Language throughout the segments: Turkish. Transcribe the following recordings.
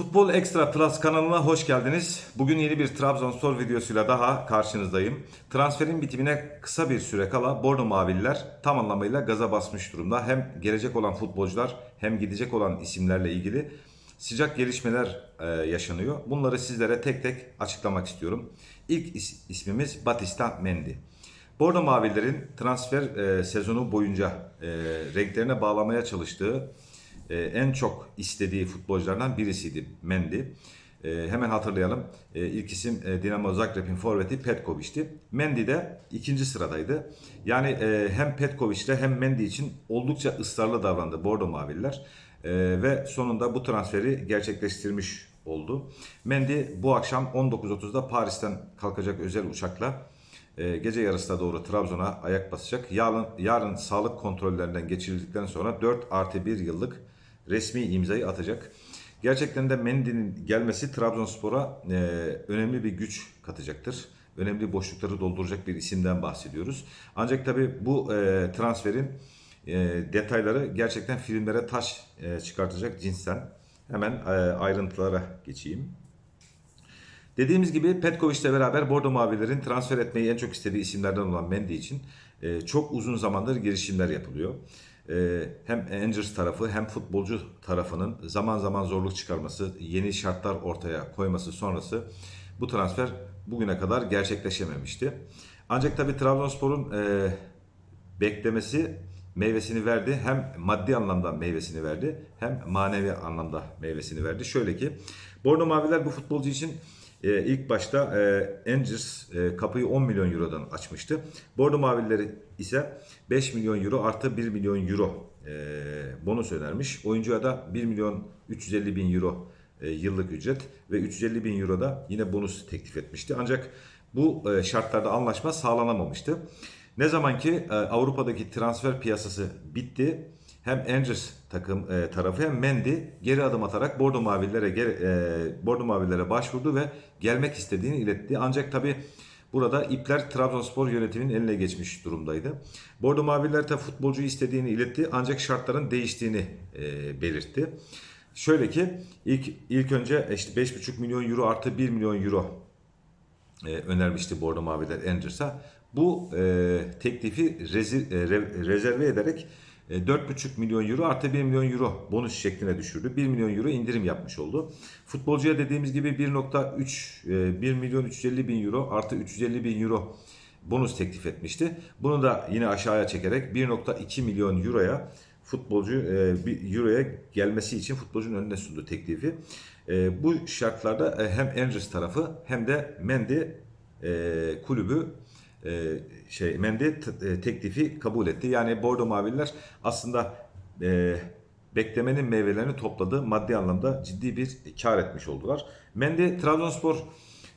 Futbol Extra Plus kanalına hoş geldiniz. Bugün yeni bir Trabzonspor videosuyla daha karşınızdayım. Transferin bitimine kısa bir süre kala Bordo Mavililer tam anlamıyla gaza basmış durumda. Hem gelecek olan futbolcular hem gidecek olan isimlerle ilgili sıcak gelişmeler e, yaşanıyor. Bunları sizlere tek tek açıklamak istiyorum. İlk is- ismimiz Batista Mendy. Bordo Mavililerin transfer e, sezonu boyunca e, renklerine bağlamaya çalıştığı e, en çok istediği futbolculardan birisiydi Mendy. E, hemen hatırlayalım. E, ilk isim e, Dinamo Zagreb'in forveti Petkovic'ti. Mendy de ikinci sıradaydı. Yani e, hem Petkovic ile hem Mendy için oldukça ısrarlı davrandı Bordo Mavililer. E, ve sonunda bu transferi gerçekleştirmiş oldu. Mendy bu akşam 19.30'da Paris'ten kalkacak özel uçakla e, gece yarısına doğru Trabzon'a ayak basacak. Yarın, yarın sağlık kontrollerinden geçirildikten sonra 4 artı 1 yıllık resmi imzayı atacak. Gerçekten de Mendy'nin gelmesi Trabzonspor'a e, önemli bir güç katacaktır. Önemli boşlukları dolduracak bir isimden bahsediyoruz. Ancak tabi bu e, transferin e, detayları gerçekten filmlere taş e, çıkartacak cinsten. Hemen e, ayrıntılara geçeyim. Dediğimiz gibi Petkovic ile beraber Bordo Mavilerin transfer etmeyi en çok istediği isimlerden olan Mendy için e, çok uzun zamandır girişimler yapılıyor. E, hem Rangers tarafı hem futbolcu tarafının zaman zaman zorluk çıkarması, yeni şartlar ortaya koyması sonrası bu transfer bugüne kadar gerçekleşememişti. Ancak tabii Trabzonspor'un e, beklemesi meyvesini verdi. Hem maddi anlamda meyvesini verdi hem manevi anlamda meyvesini verdi. Şöyle ki Bordo Maviler bu futbolcu için e, ilk başta e, Angers e, kapıyı 10 milyon eurodan açmıştı. Bordo Mavileri ise 5 milyon euro artı 1 milyon euro e, bonus önermiş. Oyuncuya da 1 milyon 350 bin euro e, yıllık ücret ve 350 bin euro da yine bonus teklif etmişti. Ancak bu e, şartlarda anlaşma sağlanamamıştı. Ne zaman ki e, Avrupa'daki transfer piyasası bitti, hem Angers takım e, tarafı hem Mendy geri adım atarak Bordo Mavililere geri, e, Bordo Mavililere başvurdu ve gelmek istediğini iletti. Ancak tabi burada ipler Trabzonspor yönetiminin eline geçmiş durumdaydı. Bordo Mavililer de futbolcuyu istediğini iletti ancak şartların değiştiğini e, belirtti. Şöyle ki ilk ilk önce işte 5,5 milyon euro artı 1 milyon euro e, önermişti Bordo Maviler Angers'a. Bu e, teklifi rezi, e, re- rezerve ederek e, 4,5 milyon euro artı 1 milyon euro bonus şekline düşürdü. 1 milyon euro indirim yapmış oldu. Futbolcuya dediğimiz gibi 1.3 e, 1 milyon 350 bin euro artı 350 bin euro bonus teklif etmişti. Bunu da yine aşağıya çekerek 1.2 milyon euroya futbolcu e, bir euroya gelmesi için futbolcunun önüne sundu teklifi. E, bu şartlarda e, hem Angers tarafı hem de Mendy e, kulübü e, şey Mendy t- e, teklifi kabul etti. Yani Bordo Mavililer aslında e, beklemenin meyvelerini topladı. Maddi anlamda ciddi bir kar etmiş oldular. Mendy Trabzonspor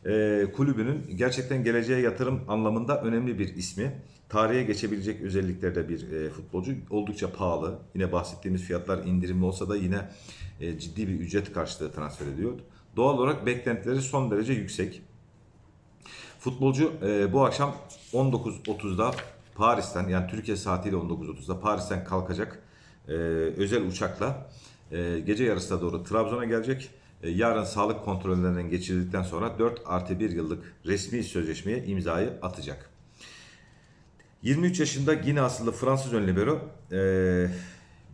e, kulübünün gerçekten geleceğe yatırım anlamında önemli bir ismi. Tarihe geçebilecek özelliklerde bir e, futbolcu. Oldukça pahalı. Yine bahsettiğimiz fiyatlar indirimli olsa da yine e, ciddi bir ücret karşılığı transfer ediyor. Doğal olarak beklentileri son derece yüksek. Futbolcu e, bu akşam 19.30'da Paris'ten yani Türkiye saatiyle 19.30'da Paris'ten kalkacak e, özel uçakla e, gece yarısına doğru Trabzon'a gelecek. E, yarın sağlık kontrollerinden geçirildikten sonra 4 artı 1 yıllık resmi sözleşmeye imzayı atacak. 23 yaşında Gine asıllı Fransız ön libero e,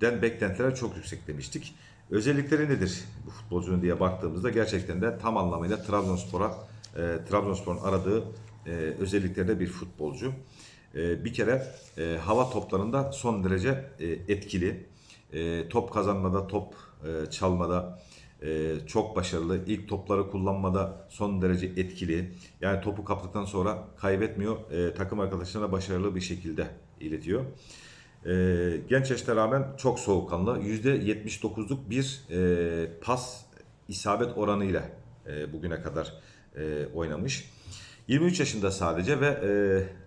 den beklentiler çok yüksek demiştik. Özellikleri nedir bu futbolcunun diye baktığımızda gerçekten de tam anlamıyla Trabzonspor'a e, Trabzonspor'un aradığı e, özelliklerde bir futbolcu. E, bir kere e, hava toplarında son derece e, etkili. E, top kazanmada, top e, çalmada e, çok başarılı. İlk topları kullanmada son derece etkili. Yani topu kaptıktan sonra kaybetmiyor. E, takım arkadaşlarına başarılı bir şekilde iletiyor. E, genç yaşına rağmen çok soğukkanlı. %79'luk bir e, pas isabet oranıyla e, bugüne kadar e, oynamış. 23 yaşında sadece ve e,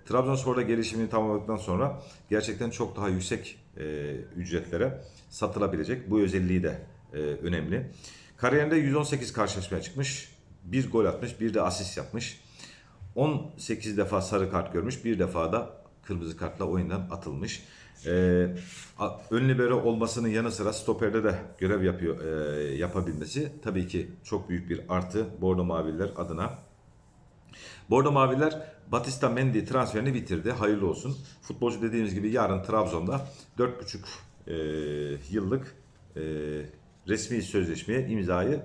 Trabzonspor'da gelişimini tamamladıktan sonra gerçekten çok daha yüksek e, ücretlere satılabilecek. Bu özelliği de e, önemli. Kariyerinde 118 karşılaşmaya çıkmış. Bir gol atmış, bir de asist yapmış. 18 defa sarı kart görmüş, bir defa da kırmızı kartla oyundan atılmış. A- ön libero olmasının yanı sıra stoperde de görev yapıyor e, yapabilmesi tabii ki çok büyük bir artı Bordo Mavililer adına. Bordo Maviler Batista Mendy transferini bitirdi. Hayırlı olsun. Futbolcu dediğimiz gibi yarın Trabzon'da 4,5 e, yıllık e, resmi sözleşmeye imzayı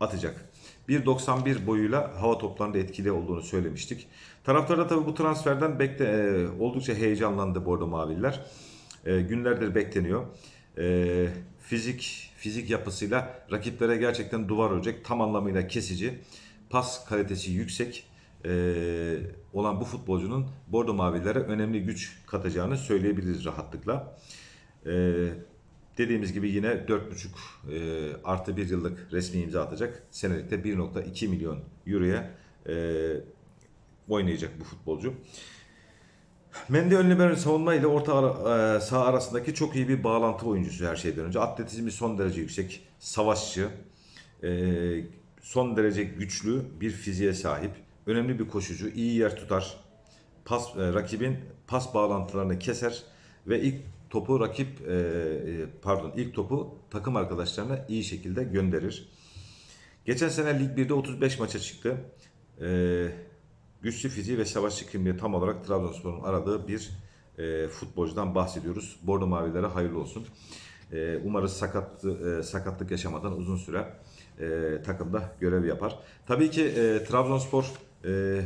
atacak. 1.91 boyuyla hava toplarında etkili olduğunu söylemiştik. Taraftar da tabii bu transferden bekle, e, oldukça heyecanlandı Bordo Mavililer. E, günlerdir bekleniyor. E, fizik fizik yapısıyla rakiplere gerçekten duvar örecek. Tam anlamıyla kesici. Pas kalitesi yüksek e, olan bu futbolcunun Bordo Mavililere önemli güç katacağını söyleyebiliriz rahatlıkla. E, dediğimiz gibi yine 4,5 e, artı 1 yıllık resmi imza atacak. Senelikte 1.2 milyon euroya e, oynayacak bu futbolcu. Mendy ön libero savunma ile orta ara- e, saha arasındaki çok iyi bir bağlantı oyuncusu her şeyden önce. Atletizmi son derece yüksek, savaşçı, e, son derece güçlü bir fiziğe sahip, önemli bir koşucu, iyi yer tutar, pas e, rakibin pas bağlantılarını keser ve ilk topu rakip e, e, pardon ilk topu takım arkadaşlarına iyi şekilde gönderir. Geçen sene Lig 1'de 35 maça çıktı. Ee, güçlü fiziği ve savaşçı kimliği tam olarak Trabzonspor'un aradığı bir e, futbolcudan bahsediyoruz. Bordo Mavilere hayırlı olsun. Ee, umarız sakat, e, sakatlık yaşamadan uzun süre e, takımda görev yapar. Tabii ki e, Trabzonspor e,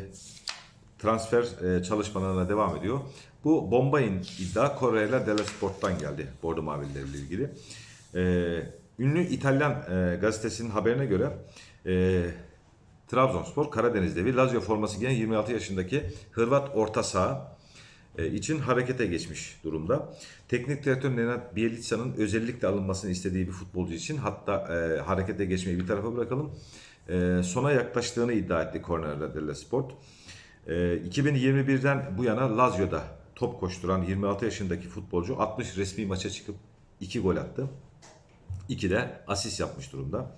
transfer e, çalışmalarına devam ediyor. Bu Bombay'ın iddia Corriere dello Sport'tan geldi Bordo Mavililer ile ilgili. E, ünlü İtalyan e, gazetesinin haberine göre e, Trabzonspor Karadeniz devi Lazio forması giyen 26 yaşındaki Hırvat orta saha e, için harekete geçmiş durumda. Teknik direktör Nenad Bielica'nın özellikle alınmasını istediği bir futbolcu için hatta e, harekete geçmeyi bir tarafa bırakalım. E, sona yaklaştığını iddia etti Corriere dello Sport. E, 2021'den bu yana Lazio'da top koşturan 26 yaşındaki futbolcu 60 resmi maça çıkıp 2 gol attı. 2 de asist yapmış durumda.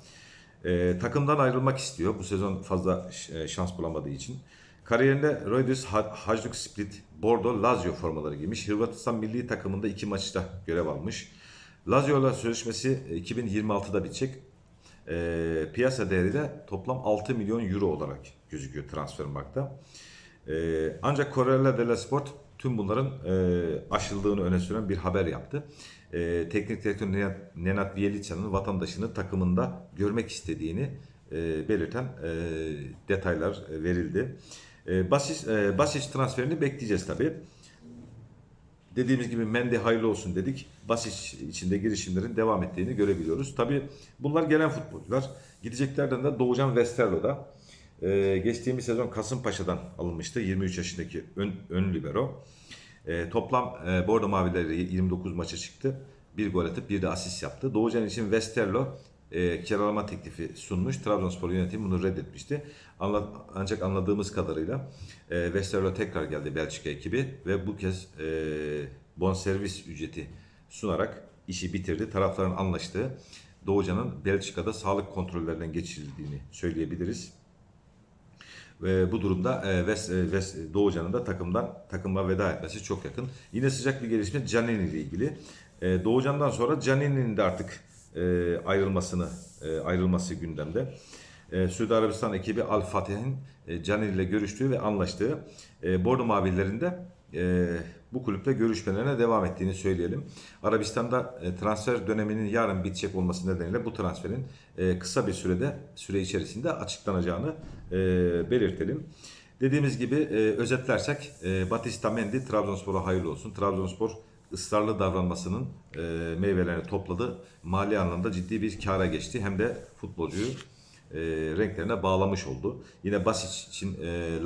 Ee, takımdan ayrılmak istiyor. Bu sezon fazla e, şans bulamadığı için. Kariyerinde Roydus Hajduk Split, Bordo, Lazio formaları giymiş. Hırvatistan milli takımında iki maçta görev almış. Lazio ile sözleşmesi 2026'da bitecek. Ee, piyasa değeri de toplam 6 milyon euro olarak gözüküyor Transfermarkt'ta. Ee, ancak Corriere dello Sport tüm bunların e, aşıldığını öne süren bir haber yaptı. E, teknik direktör Nenad Bielica'nın vatandaşını takımında görmek istediğini e, belirten e, detaylar e, verildi. E, Basic, e, Basic transferini bekleyeceğiz tabii. Dediğimiz gibi Mendy hayırlı olsun dedik. Basic içinde girişimlerin devam ettiğini görebiliyoruz. Tabii bunlar gelen futbolcular. Gideceklerden de Doğucan Westerlo'da. Ee, geçtiğimiz sezon Kasımpaşa'dan alınmıştı. 23 yaşındaki ön, ön libero. Ee, toplam e, Bordo Mavileri 29 maça çıktı. Bir gol atıp bir de asist yaptı. Doğucan için Westerlo e, kiralama teklifi sunmuş. Trabzonspor yönetimi bunu reddetmişti. Anla- ancak anladığımız kadarıyla e, Westerlo tekrar geldi Belçika ekibi ve bu kez e, bonservis ücreti sunarak işi bitirdi. Tarafların anlaştığı Doğucan'ın Belçika'da sağlık kontrollerinden geçirildiğini söyleyebiliriz. Ve bu durumda e, West, e, West Doğucan'ın da takımdan takıma veda etmesi çok yakın. Yine sıcak bir gelişme Canini ile ilgili. E, Doğucan'dan sonra Canini'nin de artık e, ayrılmasını e, ayrılması gündemde. E, Suudi Arabistan ekibi Al Fatih'in e, Canini ile görüştüğü ve anlaştığı e, Bordo Mavililerin de e, bu kulüpte görüşmelerine devam ettiğini söyleyelim. Arabistan'da e, transfer döneminin yarın bitecek olması nedeniyle bu transferin e, kısa bir sürede süre içerisinde açıklanacağını e, belirtelim. Dediğimiz gibi özetlersek Batista Mendy Trabzonspor'a hayırlı olsun. Trabzonspor ısrarlı davranmasının meyvelerini topladı. Mali anlamda ciddi bir kara geçti. Hem de futbolcuyu renklerine bağlamış oldu. Yine Basic için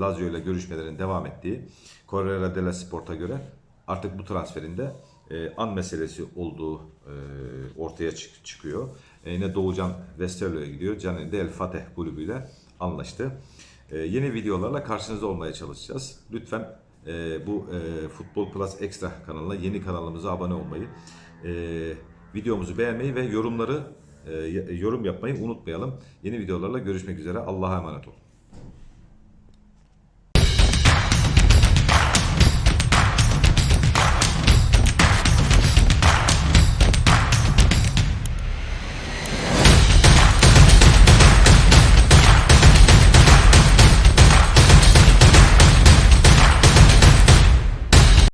Lazio ile görüşmelerin devam ettiği Corriere dello Sport'a göre artık bu transferinde e, an meselesi olduğu e, ortaya çık- çıkıyor. E, yine Doğucan Westerlo'ya gidiyor. Canini de El Fateh kulübüyle anlaştı. E, yeni videolarla karşınızda olmaya çalışacağız. Lütfen e, bu e, Futbol Plus Extra kanalına, yeni kanalımıza abone olmayı, e, videomuzu beğenmeyi ve yorumları e, yorum yapmayı unutmayalım. Yeni videolarla görüşmek üzere. Allah'a emanet olun.